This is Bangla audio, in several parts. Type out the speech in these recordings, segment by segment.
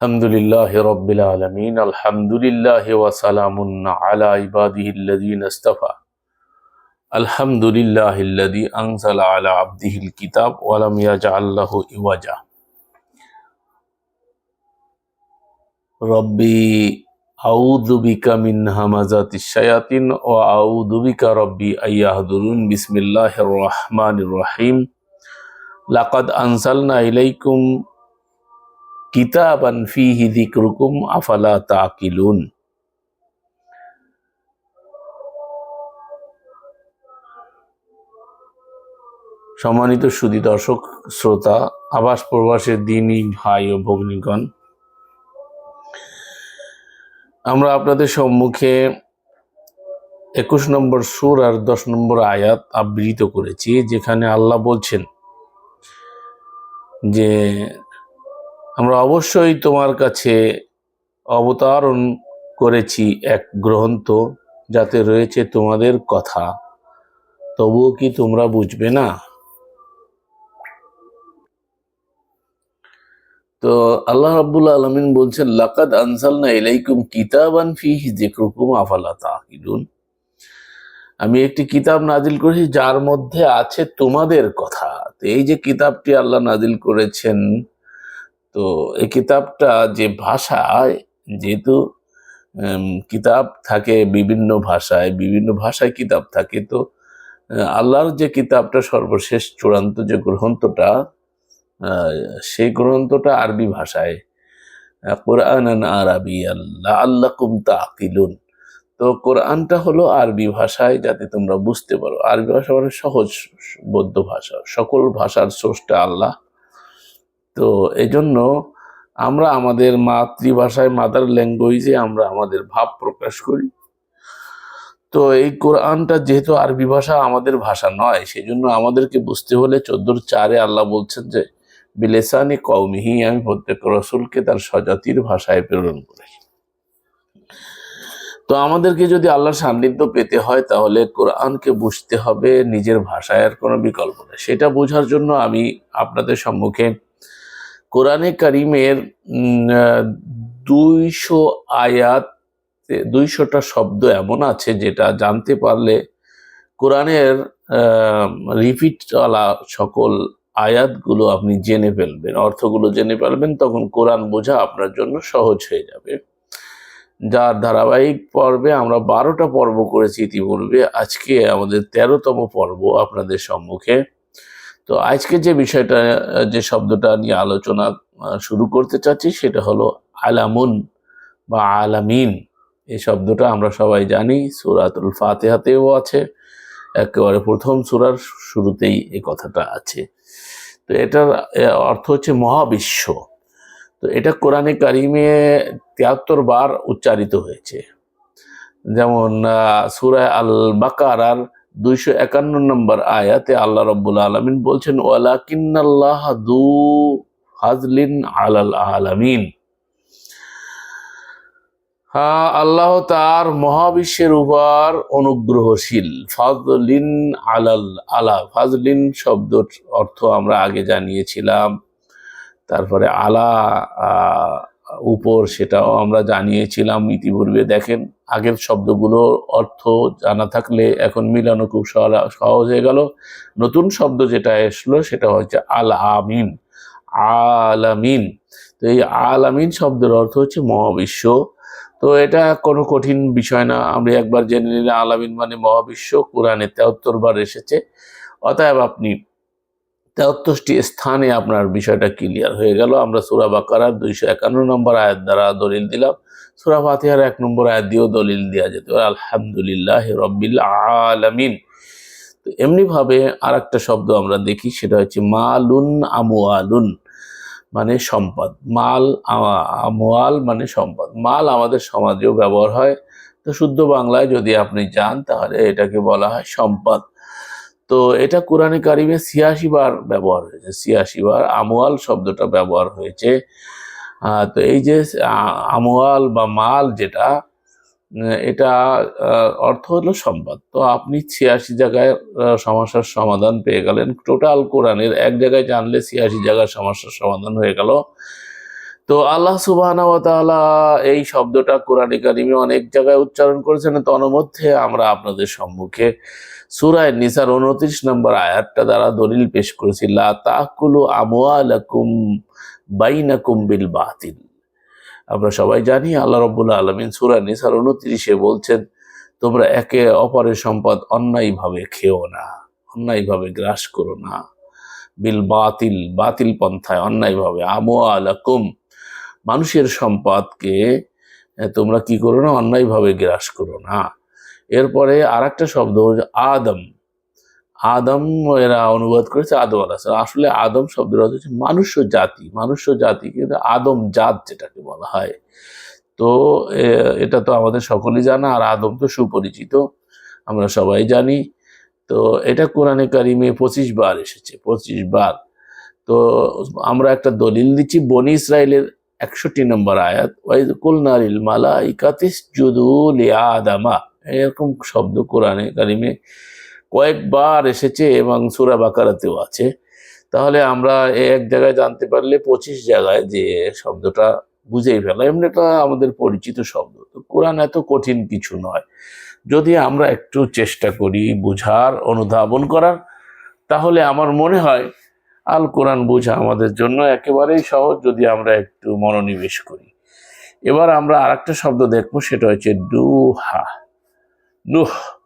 আলহামদুলিল্লাহ রব্বিল আলমিন, আলহামদুলিল্লাহ ওয়াসালামুন আলা ইবাদিহিল্লাদিন আলা আব্দিহিল কিতাব ওয়ালাম ইওয়াজা। রব্বি আউদুবিকা মিন হামাজাত শায়াতিন ও আউদুবিকা রব্বি আয়াহদুরুন বিসমিল্লাহ রহমান রহিম। লাকাদ আনসালনা ইলাইকুম কিতাবান ফিহি যিকরুকুম, আফালা তাকিলুন। সম্মানিত সুদী দর্শক, শ্রোতা, আবাস প্রবাসের দিনই ভাই ও ভগ্নীগণ, আমরা আপনাদের সম্মুখে একুশ নম্বর সুর আর দশ নম্বর আয়াত আবৃত করেছি, যেখানে আল্লাহ বলছেন যে আমরা অবশ্যই তোমার কাছে অবতারণ করেছি এক গ্রন্থ যাতে রয়েছে তোমাদের কথা। তবুও কি তোমরা বুঝবে না? তো আল্লাহ রাব্বুল আলমিন বলছেন, লাকাদ আনসালনা ইলাইকুম কিতাবান ফিহি যিকরুকুম আফালা তাকিলুন। আমি একটি কিতাব নাজিল করেছি যার মধ্যে আছে তোমাদের কথা। তো এই যে কিতাবটি আল্লাহ নাজিল করেছেন তো এই কিতাবটা যে ভাষায়, যেহেতু কিতাব থাকে বিভিন্ন ভাষায় বিভিন্ন ভাষায় কিতাব থাকে, তো আল্লাহর যে কিতাবটা সর্বশেষ চূড়ান্ত যে গ্রন্থটা সেই গ্রন্থটা আরবি ভাষায়। কোরআন আরবি আল্লাহ আল্লাহ কুমতা আকিলুন তো কোরআনটা হলো আরবি ভাষায় যাতে তোমরা বুঝতে পারো। আরবি ভাষা মানে সহজ বৌদ্ধ ভাষা, সকল ভাষার স্রষ্টা আল্লাহ। তো এই জন্য আমরা আমাদের মাতৃভাষায় মাদার ল্যাঙ্গুয়েজে আমরা আমাদের ভাব প্রকাশ করি। তো এই কোরআনটা যেহেতু আরবি ভাষা, আমাদের ভাষা নয় সেই জন্য আমাদেরকে বুঝতে হলে চোদ্দোর চারে আল্লাহ বলছেন যে, বিলেসানি কৌমিহি আমি প্রত্যেক রসুলকে তার স্বজাতির ভাষায় প্রেরণ করি। তো আমাদেরকে যদি আল্লাহর সান্নিধ্য পেতে হয়, তাহলে কোরআনকে বুঝতে হবে, নিজের ভাষায় আর কোনো বিকল্প নেই। সেটা বোঝার জন্য আমি আপনাদের সম্মুখে কোরআনে কারিমের দুইশো আয়াত, দুইশোটা শব্দ এমন আছে যেটা জানতে পারলে কোরআনের রিপিটওয়ালা সকল আয়াতগুলো আপনি জেনে ফেলবেন, অর্থগুলো জেনে ফেলবেন, তখন কোরআন বোঝা আপনার জন্য সহজ হয়ে যাবে। যার ধারাবাহিক পর্বে আমরা বারোটা পর্ব করেছি ইতিপূর্বে, আজকে আমাদের তেরোতম পর্ব আপনাদের সম্মুখে। তো আজকে যে বিষয়টা, যে শব্দটা নিয়ে আলোচনা শুরু করতে চাচ্ছি সেটা হলো আলামুন বা আলামিন। এই শব্দটা আমরা সবাই জানি, সুরাতুল ফাতেহাতেও আছে। একেবারে প্রথম সুরার শুরুতেই এই কথাটা আছে। তো এটার অর্থ হচ্ছে মহাবিশ্ব। তো এটা কোরআনে কারিমে তিয়াত্তর বার উচ্চারিত হয়েছে। যেমন সুরায় আল বাকারার দুইশো একান্ন নম্বর আয়াতে আল্লাহ রব্বুল আলমিন বলছেন, ওয়ালাকিন্নাল্লাহ দু হাজলিন আলাল আলামিন। হ্যাঁ আল্লাহ তার মহাবিশ্বের উপর অনুগ্রহশীল। ফাজলিন আলাল আলা, ফাজলিন শব্দর অর্থ আমরা আগে জানিয়েছিলাম। তারপরে আলা উপর সেটাও আমরা জানিয়েছিলাম। ইতিপূর্বে দেখেন আগের শব্দগুলোর অর্থ জানা থাকলে এখন মিলানো খুব সহজ হয়ে গেল। নতুন শব্দ যেটা এসলো সেটা হচ্ছে আল আমিন আলামিন তো এই আলামিন শব্দের অর্থ হচ্ছে মহাবিশ্ব। তো এটা কোনো কঠিন বিষয় না। আমরা একবার জেনে নিলে আলামিন মানে মহাবিশ্ব। কোরআনে তেহত্তর বার এসেছে। অতএব আপনি তেহত্তরটি স্থানে আপনার বিষয়টা ক্লিয়ার হয়ে গেল। আমরা সুরা বাকারার দুইশো একান্ন নম্বর আয়াত দ্বারা দলিল দিলাম। সুরা ফাতিহার এক নম্বর আয়াত দিয়েও দলিল দেওয়া যেতে পারে, আলহামদুলিল্লাহ রব্বিল আলামিন। তো এমনিভাবে আর একটা শব্দ আমরা দেখি, সেটা হচ্ছে মালুন আমুয়ালুন মানে সম্পদ। মাল আমা- আমোয়াল মানে সম্পদ। মাল আমাদের সমাজেও ব্যবহার হয়। তো শুদ্ধ বাংলায় যদি আপনি যান, তাহলে এটাকে বলা হয় সম্পদ। তো এটা কোরআনে কারিমে ছিয়াশি বার ব্যবহার হয়েছে। ছিয়াশি বার আমোয়াল শব্দটা ব্যবহার হয়েছে। তো এই যে, আ- আমোয়াল বা মাল যেটা এটা অর্থ হলো সম্পদ। তো আপনি ছিয়াশি জায়গায় সমস্যার সমাধান পেয়ে গেলেন। টোটাল কোরআনের এক জায়গায় জানলে ছিয়াশি জায়গায় সমস্যার সমাধান হয়ে গেল। তো আল্লাহ সুবাহ এই শব্দটা কোরআন কারিমে অনেক জায়গায় উচ্চারণ করেছেন। তন্মধ্যে আমরা আপনাদের সম্মুখে সুরায় নিসার উনত্রিশ নম্বর আয়াতটা দ্বারা দলিল পেশ করেছি। লা তাকুলু আমওয়ালাকুম বাইনাকুম বিল বাতিল। আমরা সবাই জানি আল্লাহ রব্বুল আলমিন সুরা নিসার উনত্রিশে বলছেন, তোমরা একে অপরের সম্পদ অন্যায়ভাবে খেও না, অন্যায়ভাবে গ্রাস করো না। বিল বাতিল বাতিল পন্থায় অন্যায়ভাবে আমওয়ালাকুম, মানুষের সম্পদকে তোমরা কি করো না, অন্যায়ভাবে গ্রাস করো না। এরপরে আর একটা শব্দ, আদম। আদম এরা অনুবাদ করেছে আদম আলাহ আসলে আদম শব্দের অর্থ হচ্ছে মানুষ্য জাতি। মানুষ্য জাতি কিন্তু আদম জাত যেটাকে বলা হয়। তো এটা তো আমাদের সকলেই জানা, আর আদম তো সুপরিচিত, আমরা সবাই জানি। তো, এটা কোরআনে কারিমে পঁচিশ বার এসেছে, পঁচিশ বার। তো, আমরা একটা দলিল দিচ্ছি, বনি ইসরায়েলের একষট্টি নম্বর আয়াত ওয়াইদ কুলনারিল মালা ইকাতিস জুদুল আদামা। এরকম শব্দ কোরআনে কারিমে কয়েকবার এসেছে এবং সুরা বাকারাতেও আছে। তাহলে আমরা এক জায়গায় জানতে পারলে পঁচিশ জায়গায় যে শব্দটা বুঝেই ফেলা। এমনি এটা আমাদের পরিচিত শব্দ। তো কোরআন এত কঠিন কিছু নয়। যদি আমরা একটু চেষ্টা করি বুঝার, অনুধাবন করার, তাহলে আমার মনে হয় আল কোরআন বোঝা আমাদের জন্য একেবারেই সহজ যদি আমরা একটু মনোনিবেশ করি। এবার আমরা আরেকটা শব্দ দেখব, সেটা হচ্ছে ডুহা নুহ।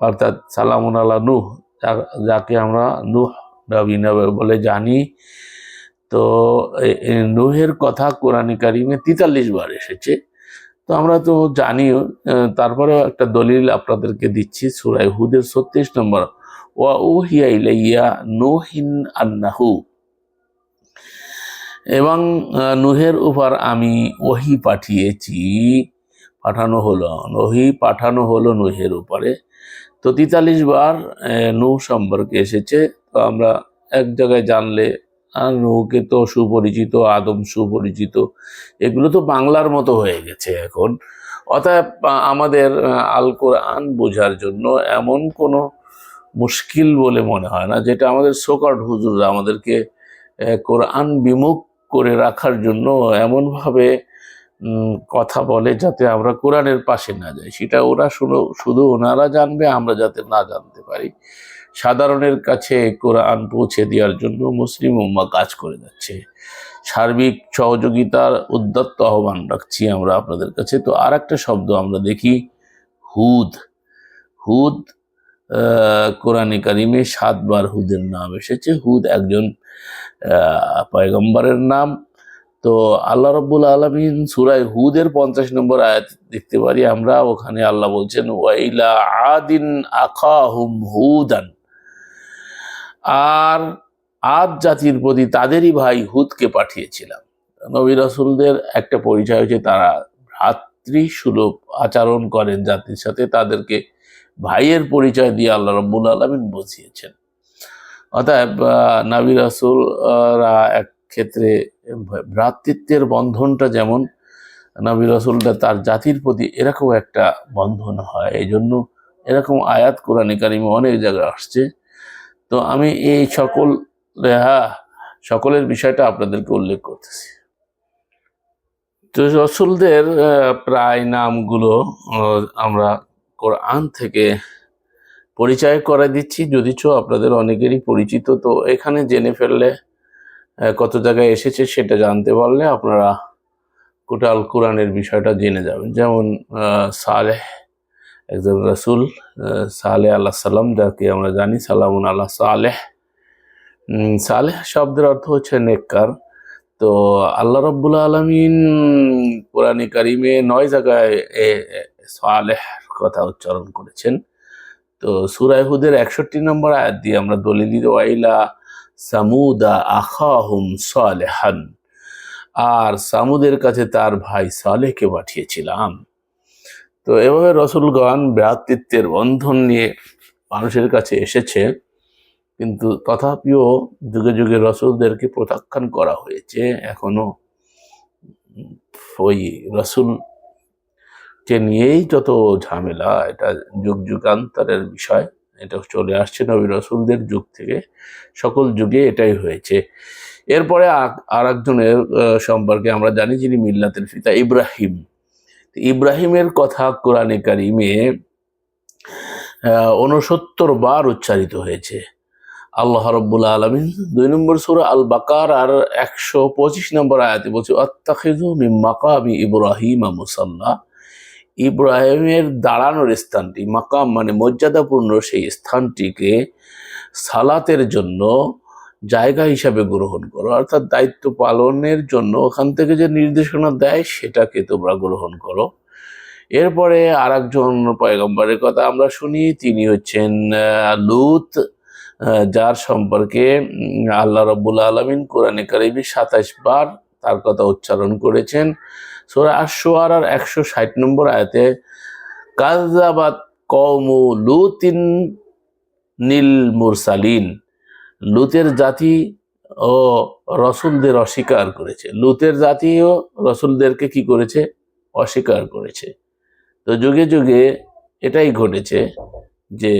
অর্থাৎ সালামুন আল্লাহ নুহ যাকে আমরা নুহ বলে জানি। তো নুহের কথা কোরআন কারিমে তেতাল্লিশ বার এসেছে। তো আমরা তো আহ, তারপরেও একটা দলিল আপনাদেরকে দিচ্ছি সুরাই হুদের ছত্রিশ নম্বর। ওয়া উহিয়া ইলাইয়া নুহিন আন্নাহু। এবং নুহের উপর আমি ওহি পাঠিয়েছি। পাঠানো হলো ওহি পাঠানো হলো নুহের উপরে। তো তেতাল্লিশ বার নূহ সম্পর্কে এসেছে। তো আমরা এক জায়গায় জানলে আর নৌকে তো সুপরিচিত, আদম সুপরিচিত, এগুলো তো বাংলার মতো হয়ে গেছে এখন। আ- আমাদের আল কোরআন বোঝার জন্য এমন কোনো মুশকিল বলে মনে হয় না, যেটা আমাদের সোকাট হুজুররা আমাদেরকে কোরআন বিমুখ করে রাখার জন্য এমনভাবে কথা বলে যাতে আমরা কোরআনের পাশে না যাই। সেটা ওরা শুধু শুধু ওনারা জানবে, আমরা যাতে না জানতে পারি। সাধারণের কাছে কোরআন পৌঁছে দেওয়ার জন্য মুসলিম উম্মা কাজ করে যাচ্ছে। সার্বিক সহযোগিতার উদ্যত্ত আহ্বান রাখছি আমরা আপনাদের কাছে। তো আর একটা শব্দ আমরা দেখি, হুদ। হুদ কোরআনে কারিমে সাতবার হুদের নাম এসেছে। হুদ একজন পয়গম্বরের নাম। তো আল্লাহ রব্বুল আলমিন সুরায় হুদের পঞ্চাশ নম্বর আয়াত দেখতে পারি। আমরা ওখানে আল্লাহ বলছেন ওয়াইলা আদিন আখাহুম হুদান। আর আদ জাতির প্রতি তাদেরই ভাই হুদকে পাঠিয়েছিলাম। নবী রাসূলদের একটা পরিচয় হচ্ছে তারা ভ্রাতৃ সুলভ আচরণ করেন জাতির সাথে তাদেরকে ভাইয়ের পরিচয় দিয়ে আল্লাহ রব্বুল আলমিন বুঝিয়েছেন। আহ, নবী রাসূলরা এক ক্ষেত্রে ভ্রাতৃত্বের বন্ধনটা যেমন নবী রাসূলরা তার জাতির প্রতি এরকম একটা বন্ধন হয় এই জন্য এরকম আয়াত কোরআনে কারিমে অনেক জায়গায় আসছে। তো আমি এই সকল হ্যাঁ সকলের বিষয়টা আপনাদেরকে উল্লেখ করতেছি। তো রসুলদের প্রায় নামগুলো আমরা কোরআন থেকে পরিচয় করে দিচ্ছি। যদিচ আপনাদের অনেকেরই পরিচিত, তো এখানে জেনে ফেললে কত জায়গায় এসেছে সেটা জানতে পারলে আপনারা কোটাল কোরআনের বিষয়টা জেনে যাবেন। যেমন সালেহ, একজন রসুল সালে আল্লাহ সাল্লাম যাকে আমরা জানি, সালামুন আল্লাহ সালেহ। সালেহ শব্দের অর্থ হচ্ছে নেককার। তো আল্লাহ রব্বুল আলমিন কোরআনে কারিমে নয় জায়গায় সালেহ কথা উচ্চারণ করেছেন। তো সুরায় হুদের একষট্টি নম্বর আয়াত দিয়ে আমরা দলিল ওয়াইলা সামুদা আখাহুম সালেহান। আর সামুদের কাছে তার ভাই সালেহকে পাঠিয়েছিলাম। তো এভাবে রসুলগণ ভ্রাতৃত্বের বন্ধন নিয়ে মানুষের কাছে এসেছে। কিন্তু তথাপিও যুগে যুগে রসুলদেরকে প্রত্যাখ্যান করা হয়েছে। এখনও ওই রসুলকে নিয়েই যত ঝামেলা, এটা যুগ যুগান্তরের বিষয়। এটা চলে আসছে নবী রসুলদের যুগ থেকে। সকল যুগে এটাই হয়েছে। এরপরে আর একজনের সম্পর্কে আমরা জানি যিনি মিল্লাতের পিতা ইব্রাহিম। ইব্রাহিমের কথা কোরআনে কারিমে উনসত্তর বার উচ্চারিত হয়েছে। আল্লাহ রব্বুল আলমিন দুই নম্বর সুরা আল বাকার আর একশো পঁচিশ নম্বর আয়াতে বলছে অত্তাখিজু মাকামি ইব্রাহিম মুসাল্লাহ ইব্রাহিমের দাঁড়ানোর স্থানটি মাকাম মানে মর্যাদাপূর্ণ সেই স্থানটিকে সালাতের জন্য জায়গা হিসাবে গ্রহণ করো। অর্থাৎ দায়িত্ব পালনের জন্য ওখান থেকে যে নির্দেশনা দেয়, সেটাকে তোমরা গ্রহণ করো। এরপরে আর একজন পয়গম্বরের কথা আমরা শুনি, তিনি হচ্ছেন লুত যার সম্পর্কে আল্লাহ রব্বুল আলমিন কোরআনে কারিবি সাতাইশ বার তার কথা উচ্চারণ করেছেন। সোরা আশোয়ার আর একশো ষাট নম্বর আয়তে কাজাবাদ কৌমু লুতিন নীল মুরসালিন। লুতের জাতি ও রসুলদের অস্বীকার করেছে। লুতের জাতিও রসুলদেরকে কি করেছে? অস্বীকার করেছে। তো যুগে যুগে এটাই ঘটেছে যে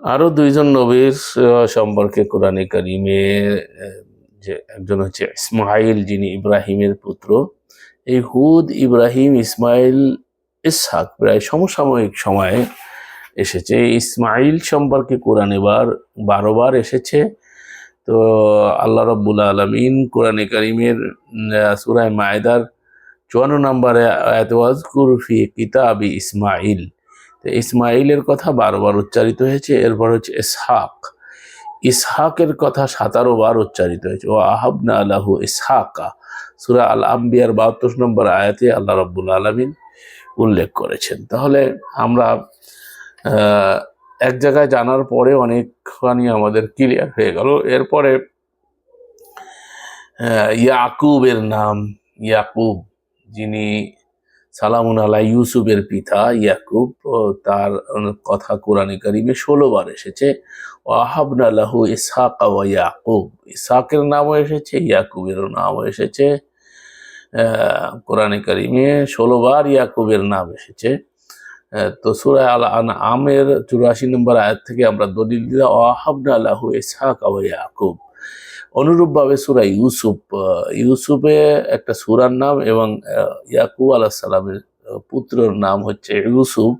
আরও দুইজন নবীর সম্পর্কে কোরআনে কারিমে যে একজন হচ্ছে ইসমাইল, যিনি ইব্রাহিমের পুত্র। এই হুদ, ইব্রাহিম, ইসমাইল, ইসহাক প্রায় সমসাময়িক সময়ে এসেছে। ইসমাইল সম্পর্কে কোরআন এবার বারো বার এসেছে। তো আল্লাহ রব্বুল আলমিন কোরআনে করিমের সুরায় মায়দার চুয়ান্ন নম্বরে আয়াতওয়াজ কুরফি কিতাবি ইসমাইল। তো ইসমাইলের কথা বারবার উচ্চারিত হয়েছে। এরপর হচ্ছে ইসহাক। ইসহাকের কথা সাতারো বার উচ্চারিত হয়েছে। ও আহাবনা আল্লাহু ইসহাকা। সুরা আল আম্বিয়ার বাহাত্তর নম্বর আয়াতে আল্লাহ রব্বুল আলমিন উল্লেখ করেছেন। তাহলে আমরা এক জায়গায় জানার পরে অনেকখানি আমাদের ক্লিয়ার হয়ে গেল। এরপরে ইয়াকুবের নাম, ইয়াকুব, যিনি সালামুন আলা ইউসুফের পিতা ইয়াকুব তার কথা কোরআনে করিমে ষোলো বার এসেছে। ওয়াহাবনা লাহু ইসহাক ইয়াকুব। ইসহাকের নামও এসেছে ইয়াকুবের নামও এসেছে। কোরআনে করিমে ষোলো বার ইয়াকুবের নাম এসেছে। তো সুরায় আল আন আমের চুরাশি নম্বর আয়াত থেকে আমরা দলিল দিলাম ওয়াহাবনা লাহু ইসহাক ইয়াকুব। অনুরূপভাবে সুরা ইউসুফ ইউসুফে একটা সুরার নাম এবং ইয়াকুব সালামের পুত্রর নাম হচ্ছে ইউসুফ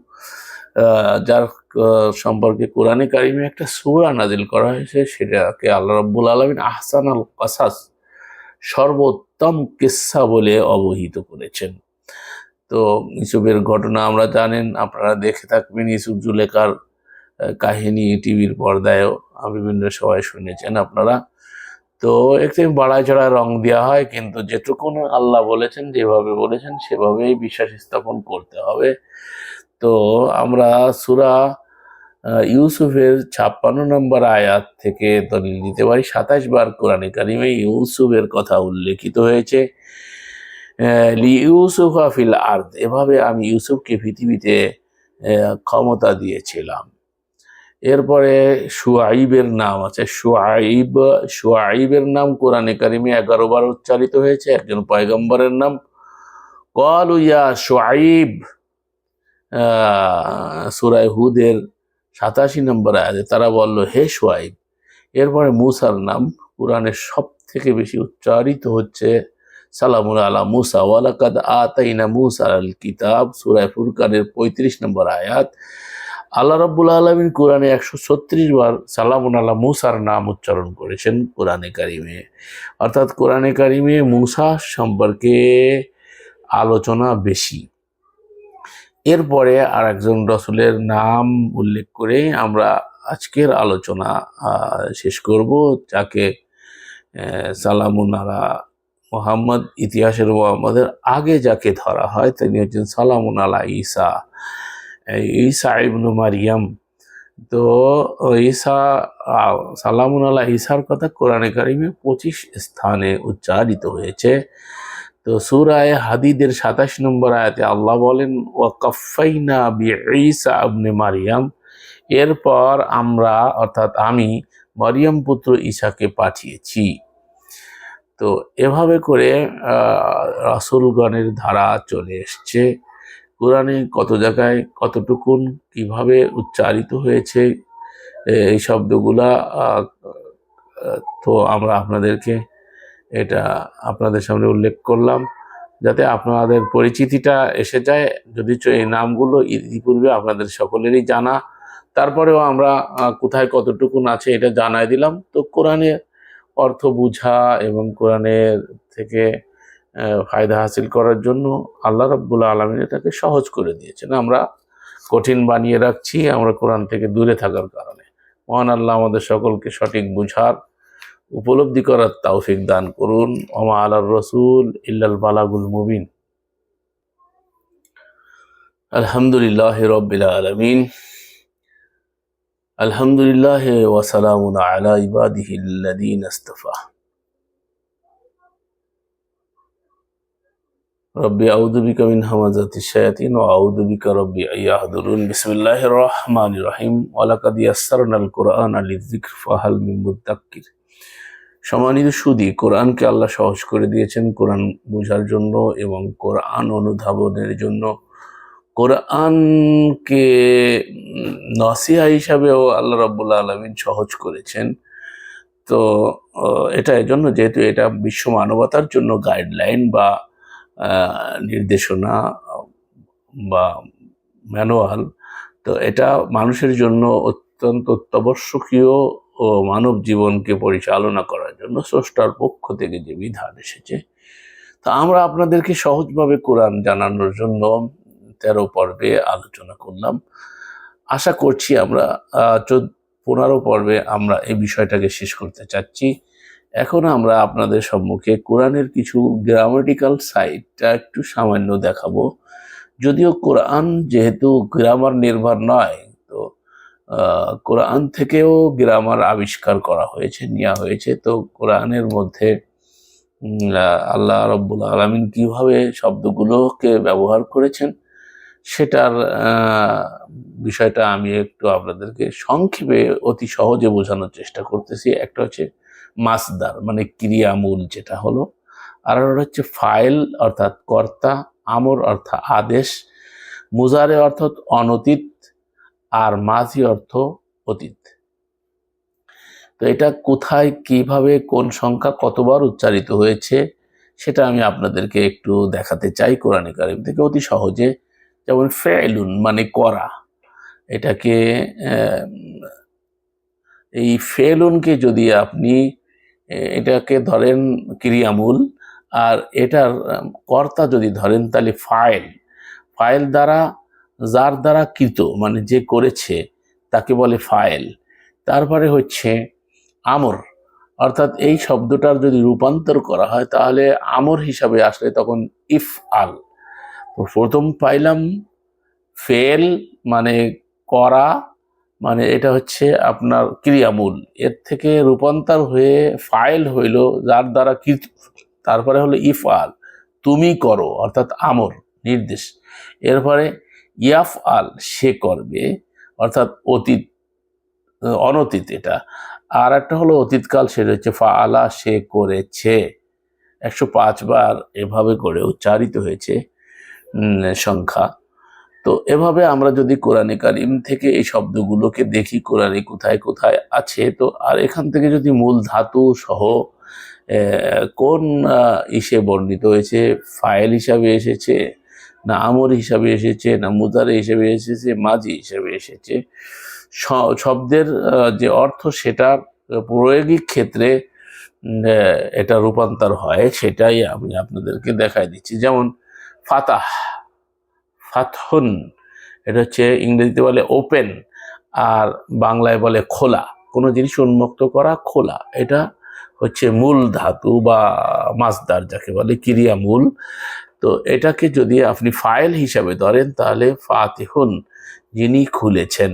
যার সম্পর্কে কোরআনে কারিমে একটা সুরা নাজিল করা হয়েছে, সেটাকে আল্লাহ রব্বুল আলমিন আহসান আল কাসাস, সর্বোত্তম কিসা বলে অবহিত করেছেন। তো ইসুফের ঘটনা আমরা জানেন, আপনারা দেখে থাকবেন ইসুফ জুলেকার কাহিনী টিভির পর্দায়ও, বিভিন্ন সবাই শুনেছেন আপনারা। তো একটু বাড়ায় চড়ায় রং দেওয়া হয়, কিন্তু যেটুকুন আল্লাহ বলেছেন, যেভাবে বলেছেন, সেভাবেই বিশ্বাস স্থাপন করতে হবে। তো আমরা সুরা ইউসুফের ছাপ্পান্ন নম্বর আয়াত থেকে দলিল দিতে পারি। সাতাশ বার কোরআনে কারিমে ইউসুফের কথা উল্লেখিত হয়েছে লি ইউসুফ আফিল আর্দ। এভাবে আমি ইউসুফকে পৃথিবীতে ক্ষমতা দিয়েছিলাম। এরপরে সুয়াইবের নাম আছে। সুয়াইব, সুয়াইবের নাম কোরআনে কারিমে এগারো বার উচ্চারিত হয়েছে। একজন পয়গম্বরের নাম। কল ইয়া সুয়াইব। সুরাই হুদের সাতাশি নম্বর আছে তারা বলল, হে সোয়াইব, এরপরে মুসার নাম কোরআনের সব থেকে বেশি উচ্চারিত হচ্ছে। সালামুল আলা মুসা ওয়ালাকাদ আতাইনা মুসা আল কিতাব সুরায় ফুরকানের পঁয়ত্রিশ নম্বর আয়াত। আল্লাহ রব্বুল আলমিন কোরআনে একশো ছত্রিশ বার সালামুন আল্লাহ মুসার নাম উচ্চারণ করেছেন কোরআনে কারিমে। অর্থাৎ কোরআনে কারিমে মুসা সম্পর্কে আলোচনা বেশি। এরপরে আর একজন রসুলের নাম উল্লেখ করে আমরা আজকের আলোচনা শেষ করব, যাকে সালামুন আলা মোহাম্মদ ইতিহাসের মোহাম্মদের আগে যাকে ধরা হয়, তিনি হচ্ছেন সালামুন আলা ঈসা। ঈসা ইবনু মারিয়াম। তো ঈসা সালামুন আল্লাহ ঈসার কথা কোরআনে কারিমে পঁচিশ স্থানে উচ্চারিত হয়েছে। তো সুরায় হাদিদের সাতাশ নম্বর আয়াতে আল্লাহ বলেন ও কফাইনা বি ঈসা আবনে মারিয়াম। এরপর আমরা, অর্থাৎ আমি, মারিয়াম পুত্র ঈশাকে পাঠিয়েছি। তো এভাবে করে রাসুলগণের ধারা চলে এসছে। কোরআনে কত জায়গায় কতটুকুন কীভাবে উচ্চারিত হয়েছে এই শব্দগুলা তো আমরা আপনাদেরকে এটা আপনাদের সামনে উল্লেখ করলাম, যাতে আপনাদের পরিচিতিটা এসে যায়। যদি এই নামগুলো ইতিপূর্বে আপনাদের সকলেরই জানা, তারপরেও আমরা কোথায় কতটুকুন আছে এটা জানাই দিলাম। তো কোরআনের অর্থ বুঝা এবং কোরআনের থেকে ফায়দা হাসিল করার জন্য আল্লাহ রাব্বুল আলমিন তাকে সহজ করে দিয়েছেন। আমরা কঠিন বানিয়ে রাখছি, আমরা কোরআন থেকে দূরে থাকার কারণে। মহান আল্লাহ আমাদের সকলকে সঠিক বুঝার, উপলব্ধি করার তৌফিক দান করুন। ওমা আলার রসুল ইল্লাল বালাগুল মুবিন। আলহামদুলিল্লাহ রব্বিল আলমিন। আলহামদুলিল্লাহ ওয়াসালামুন আলা ইবাদিহিল্লাদিন আস্তফা রব্বি, আউযু বিকা মিন হামাযাতিশ শায়াতিন ওয়া আউযু বিকা রব্বি আইয়াহদুরুন বিসমিল্লাহির রহমানির রহিম। ওয়া লাকাদ ইয়াসসারনাল কুরআনা লিযিকর ফাহাল মিন মুদ্দাক্কির সম্মানিত সুদী, কোরআনকে আল্লাহ সহজ করে দিয়েছেন কোরআন বোঝার জন্য এবং কোরআন অনুধাবনের জন্য। কোরআনকে নসিহা হিসাবেও আল্লাহ রাব্বুল আলমিন সহজ করেছেন। তো এটা এজন্য যেহেতু এটা বিশ্ব মানবতার জন্য গাইডলাইন বা নির্দেশনা বা ম্যানুয়াল, তো এটা মানুষের জন্য অত্যন্ত অত্যাবশ্যকীয় ও মানব জীবনকে পরিচালনা করার জন্য স্রষ্টার পক্ষ থেকে যে বিধান এসেছে। তা আমরা আপনাদেরকে সহজভাবে কোরআন জানানোর জন্য তেরো পর্বে আলোচনা করলাম। আশা করছি আমরা চোদ্দ, পনেরো পর্বে আমরা এই বিষয়টাকে শেষ করতে চাচ্ছি। এখন আমরা আপনাদের সম্মুখে কোরআনের কিছু গ্রামাটিক্যাল সাইটটা একটু সামান্য দেখাবো। যদিও কোরআন যেহেতু গ্রামার নির্ভর নয়, তো কোরআন থেকেও গ্রামার আবিষ্কার করা হয়েছে নেওয়া হয়েছে। তো কোরআনের মধ্যে আল্লাহ রব্বুল আলমিন কীভাবে শব্দগুলোকে ব্যবহার করেছেন সেটার বিষয়টা আমি একটু আপনাদেরকে সংক্ষেপে অতি সহজে বোঝানোর চেষ্টা করতেছি। একটা হচ্ছে মাসদার মানে ক্রিয়ামূল যেটা হলো। আর হচ্ছে ফাইল, অর্থাৎ কর্তা, আমর অর্থাৎ আদেশ, মুজারে অর্থাৎ অনতীত, আর মাঝি অর্থ অতীত। তো এটা কোথায়, কীভাবে, কোন সংখ্যা কতবার উচ্চারিত হয়েছে, সেটা আমি আপনাদেরকে একটু দেখাতে চাই কোরআনে কারিম থেকে অতি সহজে। যেমন ফেলুন মানে করা। এটাকে এই ফেলুনকে যদি আপনি এটাকে ধরেন ক্রিয়ামূল, আর এটার কর্তা যদি ধরেন তাহলে ফাইল। ফাইল দ্বারা, যার দ্বারা কৃত মানে যে করেছে, তাকে বলে ফাইল। তারপরে হচ্ছে আমর। অর্থাৎ এই শব্দটার যদি রূপান্তর করা হয়, তাহলে আমর হিসাবে আসলে তখন ইফ আল প্রথম পাইলাম ফেল মানে করা মানে এটা হচ্ছে আপনার ক্রিয়ামূল। এর থেকে রূপান্তর হয়ে ফাইল হইল, যার দ্বারা কৃত তারপরে হলো ইফআল তুমি করো, অর্থাৎ আমর, নির্দেশ। এরপরে ইয়াফ আল, সে করবে, অর্থাৎ অতীত, অনতীত এটা। আর একটা হলো অতীতকাল, সেটা হচ্ছে ফা আলা, সে করেছে। একশো বার এভাবে করে উচ্চারিত হয়েছে সংখ্যা। তো এভাবে আমরা যদি কোরআনে কারিম থেকে এই শব্দগুলোকে দেখি, কোরআনে কোথায় কোথায় আছে, তো আর এখান থেকে যদি মূল ধাতু সহ কোন ইসে বর্ণিত হয়েছে? ফাইল হিসাবে এসেছে, না আমর হিসাবে এসেছে, না মুদারে হিসাবে এসেছে মাঝি হিসাবে এসেছে। শব্দের যে অর্থ সেটা প্রয়োগিক ক্ষেত্রে এটা রূপান্তর হয়, সেটাই আমি আপনাদেরকে দেখাই দিচ্ছি। যেমন, ফাতাহ ফাতহুন, এটা হচ্ছে ইংরেজিতে বলে ওপেন আর বাংলায় বলে খোলা। কোনো জিনিস উন্মুক্ত করা খোলা। এটা হচ্ছে মূল ধাতু বা মাসদার যাকে বলে ক্রিয়া মূল তো এটাকে যদি আপনি ফাইল হিসাবে ধরেন, তাহলে ফাতিহুন, যিনি খুলেছেন।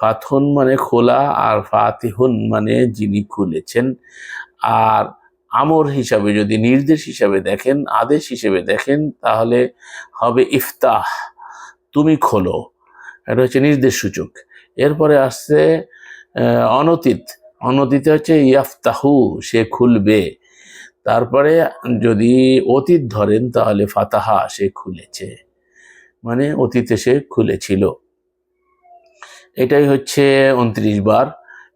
ফাতহুন মানে খোলা আর ফাতিহুন মানে যিনি খুলেছেন। আর আমর হিসাবে যদি নির্দেশ হিসাবে দেখেন, আদেশ হিসেবে দেখেন, তাহলে হবে ইফতাহ। তুমি খোলো। এটা হচ্ছে নির্দেশ সূচক। এরপরে আসছে অনতীত। অনতীতে হচ্ছে ইয়াফতাহু, সে খুলবে। তারপরে যদি অতীত ধরেন, তাহলে ফাতাহা, সে খুলেছে। মানে অতীতে সে খুলেছিল। এটাই হচ্ছে উনত্রিশ বার।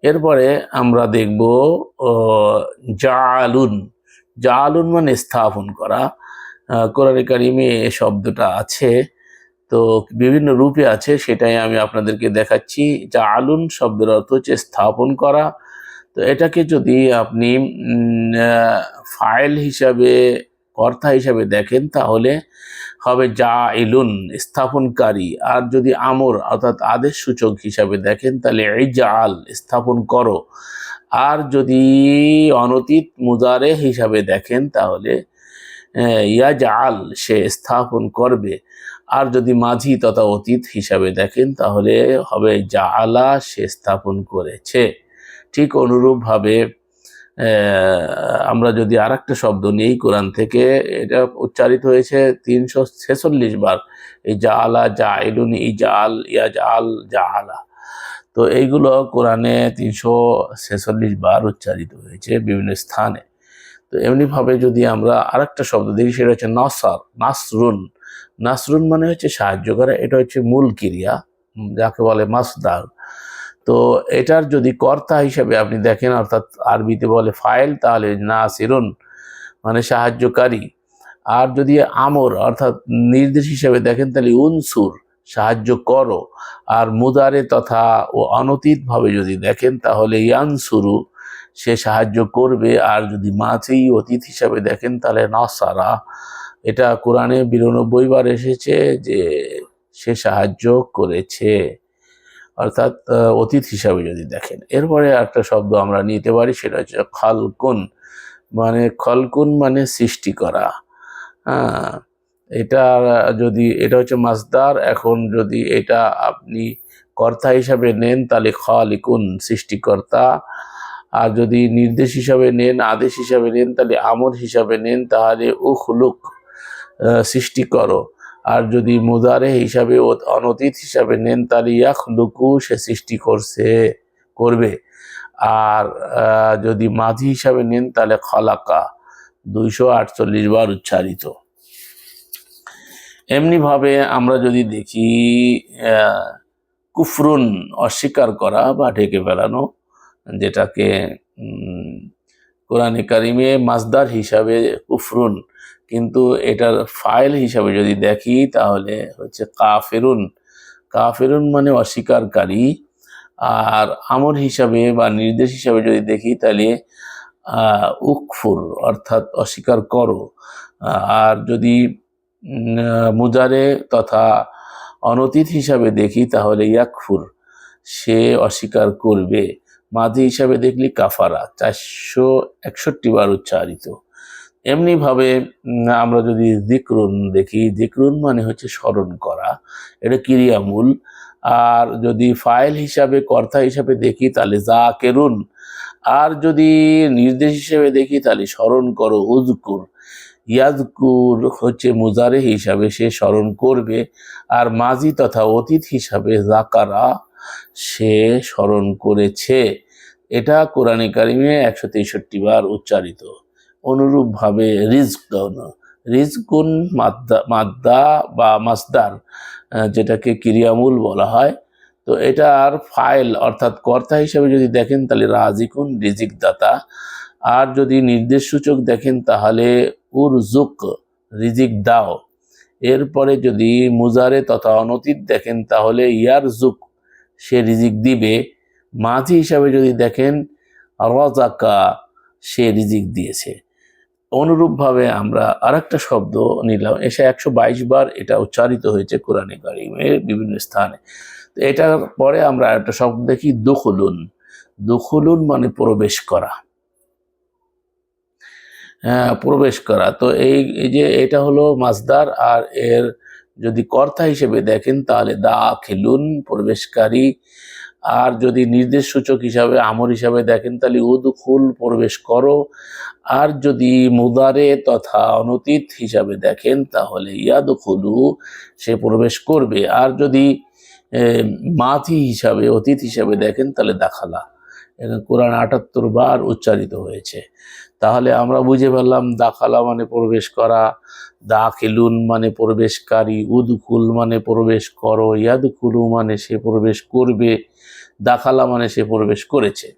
এরপরে আমরা দেখব জালুন। জালুন মানে স্থাপন করা। কোরআন কারিমে এ শব্দটা আছে। তো বিভিন্ন রূপে আছে, সেটাই আমি আপনাদেরকে দেখাচ্ছি। যা জালুন শব্দের অর্থ হচ্ছে স্থাপন করা। তো এটাকে যদি আপনি ফাইল হিসাবে কর্তা হিসাবে দেখেন, তাহলে হবে যা ইলুন স্থাপনকারী। আর যদি আমর, অর্থাৎ আদেশ সূচক হিসাবে দেখেন, তাহলে এই জাল স্থাপন করো। আর যদি অনতীত মুজারে হিসাবে দেখেন, তাহলে ইয়া জাল সে স্থাপন করবে। আর যদি মাঝি তথা অতীত হিসাবে দেখেন, তাহলে হবে জালা সে স্থাপন করেছে। ঠিক অনুরূপভাবে আমরা যদি আর একটা শব্দ নেই কোরআন থেকে, এটা উচ্চারিত হয়েছে তিনশো ছেচল্লিশ বার। এই জালা জাইলুন ই জাল ইয়া জাল জালা তো এইগুলো কোরআনে তিনশো ছেচল্লিশ বার উচ্চারিত হয়েছে বিভিন্ন স্থানে। তো এমনিভাবে যদি আমরা আরেকটা শব্দ দেখি, সেটা হচ্ছে নাসার, নাসরুন। নাসরুন মানে হচ্ছে সাহায্য করা, এটা হচ্ছে মূল ক্রিয়া যাকে বলে মাসদার। তো এটার যদি কর্তা হিসাবে আপনি দেখেন, অর্থাৎ আরবিতে বলে ফাইল, তাহলে না নাসিরুন মানে সাহায্যকারী। আর যদি আমর, অর্থাৎ নির্দেশ হিসাবে দেখেন, তাহলে উনসুর, সাহায্য করো। আর মুদারে তথা ও অনতীতভাবে যদি দেখেন, তাহলে ইয়ানসুরু, সে সাহায্য করবে। আর যদি মাছেই অতীত হিসাবে দেখেন, তাহলে নাসারা। এটা কোরআনে বিরানব্বই বার এসেছে যে সে সাহায্য করেছে। অর্থাৎ অতীত হিসাবে যদি দেখেন। এরপরে একটা শব্দ আমরা নিতে পারি, সেটা হচ্ছে খালকুন। মানে খলকুন মানে সৃষ্টি করা। হ্যাঁ এটা যদি, এটা হচ্ছে মাসদার এখন যদি এটা আপনি কর্তা হিসাবে নেন, তাহলে খালিকুন, সৃষ্টিকর্তা। আর যদি নির্দেশ হিসাবে নেন, আদেশ হিসাবে নেন, তাহলে আমর হিসাবে নেন, তাহলে উখলুক সৃষ্টি করো। আর যদি মুদারে হিসাবে অনতীত হিসাবে নেন, তাহলে ইয়াখলুকু সে সৃষ্টি করছে, করবে। আর যদি মাঝি হিসাবে নেন, তাহলে খলাকা, দুইশো আটচল্লিশ বার উচ্চারিত। এমনিভাবে আমরা যদি দেখি কুফরুন অস্বীকার করা বা ঢেকে ফেলানো, যেটাকে কোরআনে কারিমে মাসদার হিসাবে কুফরুন কিন্তু এটার ফাইল হিসাবে যদি দেখি, তাহলে হচ্ছে কাফেরুন। কাফেরুন মানে অস্বীকারী। আর আমর হিসাবে বা নির্দেশ হিসাবে যদি দেখি, তাহলে উকফুর, অর্থাৎ অস্বীকার করো। আর যদি মুজারে তথা অনতীত হিসাবে দেখি, তাহলে ইয়াকফুর, সে অস্বীকার করবে। মাঝি হিসাবে দেখলি কাফারা, চারশো একষট্টি বার উচ্চারিত। এমনিভাবে আমরা যদি দিকরুন দেখি দিকরুন মানে হচ্ছে স্মরণ করা, এটা ক্রিয়ামূল। আর যদি ফাইল হিসাবে, কর্তা হিসাবে দেখি, তাহলে যা কেরুন আর যদি নির্দেশ হিসেবে দেখি, তাহলে স্মরণ করো উজকুর ইয়াজকুর হচ্ছে মুজারে হিসাবে সে স্মরণ করবে, আর মাজি তথা অতীত হিসাবে জাকারা সে স্মরণ করেছে। এটা কোরআনে কারিমে একশো তেষট্টি বার উচ্চারিত। অনুরূপভাবে রিজকুন রিজকুন মাদ্দা মাদ্দা বা মাসদার যেটাকে ক্রিয়ামূল বলা হয়। তো এটার ফাইল অর্থাৎ কর্তা হিসেবে যদি দেখেন তাহলে রাজিকুন রিজিক দাতা আর যদি নির্দেশ সূচক দেখেন তাহলে উরজুক রিজিক দাও এরপরে যদি মুজারে তথা অনতীত দেখেন তাহলে ইয়ারজুক সে রিজিক দিবে। মাঝি হিসাবে যদি দেখেন, রাজাকা, সে রিজিক দিয়েছে। অনুরূপভাবে আমরা আরেকটা শব্দ নিলাম, এসে একশো বাইশ বার এটা উচ্চারিত হয়েছে কোরআনে কারিমের বিভিন্ন স্থানে। তো এটার পরে আমরা একটা শব্দ দেখি, দুখুলুন। দুখুলুন মানে প্রবেশ করা। হ্যাঁ প্রবেশ করা। তো এই এই যে এটা হলো মাসদার আর এর যদি কর্তা হিসেবে দেখেন তাহলে দা খেলুন, প্রবেশকারী। আর যদি নির্দেশ সূচক হিসাবে, আমর হিসাবে দেখেন, তাহলে উদখুল প্রবেশ করো। আর যদি মুদারে তথা অনতীত হিসাবে দেখেন, তাহলে ইয়াদুখুলু সে প্রবেশ করবে। আর যদি মাথি হিসাবে, অতীত হিসাবে দেখেন, তাহলে দাখালা। কোরআন আটাত্তর বার উচ্চারিত হয়েছে। তাহলে আমরা বুঝে ফেললাম, দাখালা মানে প্রবেশ করা, দাখিলুন মানে প্রবেশকারী উদকুল মানে প্রবেশ করো ইয়াদকুলু মানে সে প্রবেশ করবে, দাখালা মানে সে প্রবেশ করেছে।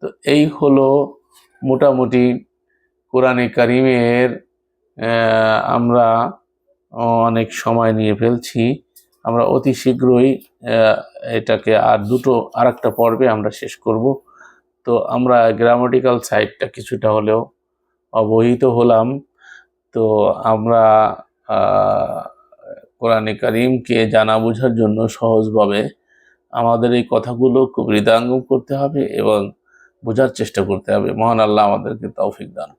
তো এই হলো মোটামুটি কোরআনে কারিমের আমরা অনেক সময় নিয়ে ফেলছি। আমরা অতি শীঘ্রই এটাকে আর দুটো আর একটা পর্বে আমরা শেষ করব। তো আমরা গ্রামাটিক্যাল সাইডটা কিছুটা হলেও অবহিত হলাম। তো আমরা কোরআনে কারিমকে জানা বোঝার জন্য সহজভাবে আমাদের এই কথাগুলো খুব হৃদয়ঙ্গম করতে হবে এবং বোঝার চেষ্টা করতে হবে। মহান আল্লাহ আমাদেরকে তৌফিক দান।